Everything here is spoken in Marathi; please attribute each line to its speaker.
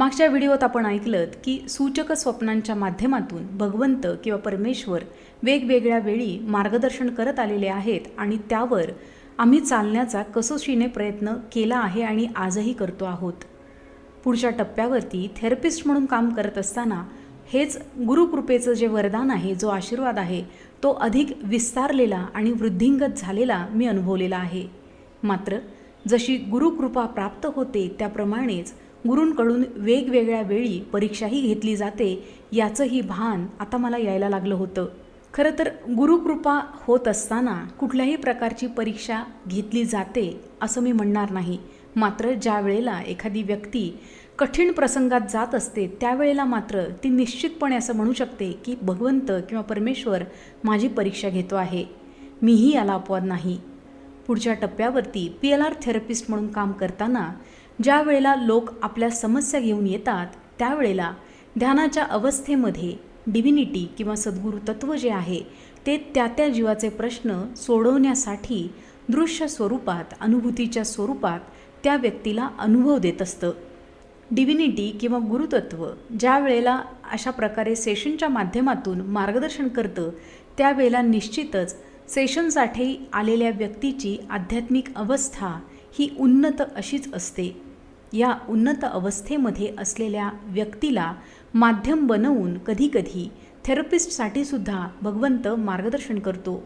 Speaker 1: मागच्या व्हिडिओत आपण ऐकलं की सूचक स्वप्नांच्या माध्यमातून भगवंत किंवा परमेश्वर वेगवेगळ्या वेळी मार्गदर्शन करत आलेले आहेत आणि त्यावर आम्ही चालण्याचा कसोशीने प्रयत्न केला आहे आणि आजही करतो आहोत. पुढच्या टप्प्यावरती थेरपिस्ट म्हणून काम करत असताना हेच गुरुकृपेचं जे वरदान आहे जो आशीर्वाद आहे तो अधिक विस्तारलेला आणि वृद्धिंगत झालेला मी अनुभवलेला आहे. मात्र जशी गुरुकृपा प्राप्त होते त्याप्रमाणेच गुरूंकडून वेगवेगळ्या वेळी परीक्षाही घेतली जाते याचंही भान आता मला यायला लागलं होतं. खरं तर गुरुकृपा होत असताना कुठल्याही प्रकारची परीक्षा घेतली जाते असं मी म्हणणार नाही. मात्र ज्या वेळेला एखादी व्यक्ती कठीण प्रसंगात जात असते त्यावेळेला मात्र ती निश्चितपणे असं म्हणू शकते की भगवंत किंवा परमेश्वर माझी परीक्षा घेतो आहे. मीही याला अपवाद नाही. पुढच्या टप्प्यावरती पी एल आर थेरपिस्ट म्हणून काम करताना ज्या वेळेला लोक आपल्या समस्या घेऊन येतात त्यावेळेला ध्यानाच्या अवस्थेमध्ये डिव्हिनिटी किंवा सद्गुरू तत्व जे आहे ते त्या त्या जीवाचे प्रश्न सोडवण्यासाठी दृश्य स्वरूपात अनुभूतीच्या स्वरूपात त्या व्यक्तीला अनुभव देत असतं. डिव्हिनिटी किंवा गुरुतत्व ज्या वेळेला अशा प्रकारे सेशनच्या माध्यमातून मार्गदर्शन करतं त्यावेळेला निश्चितच सेशनसाठी आलेल्या व्यक्तीची आध्यात्मिक अवस्था ही उन्नत अशीच असते. या उन्नत अवस्थेमध्ये असलेल्या व्यक्तीला माध्यम बनवून कधीकधी थेरपिस्टसाठी सुद्धा भगवंत मार्गदर्शन करतो.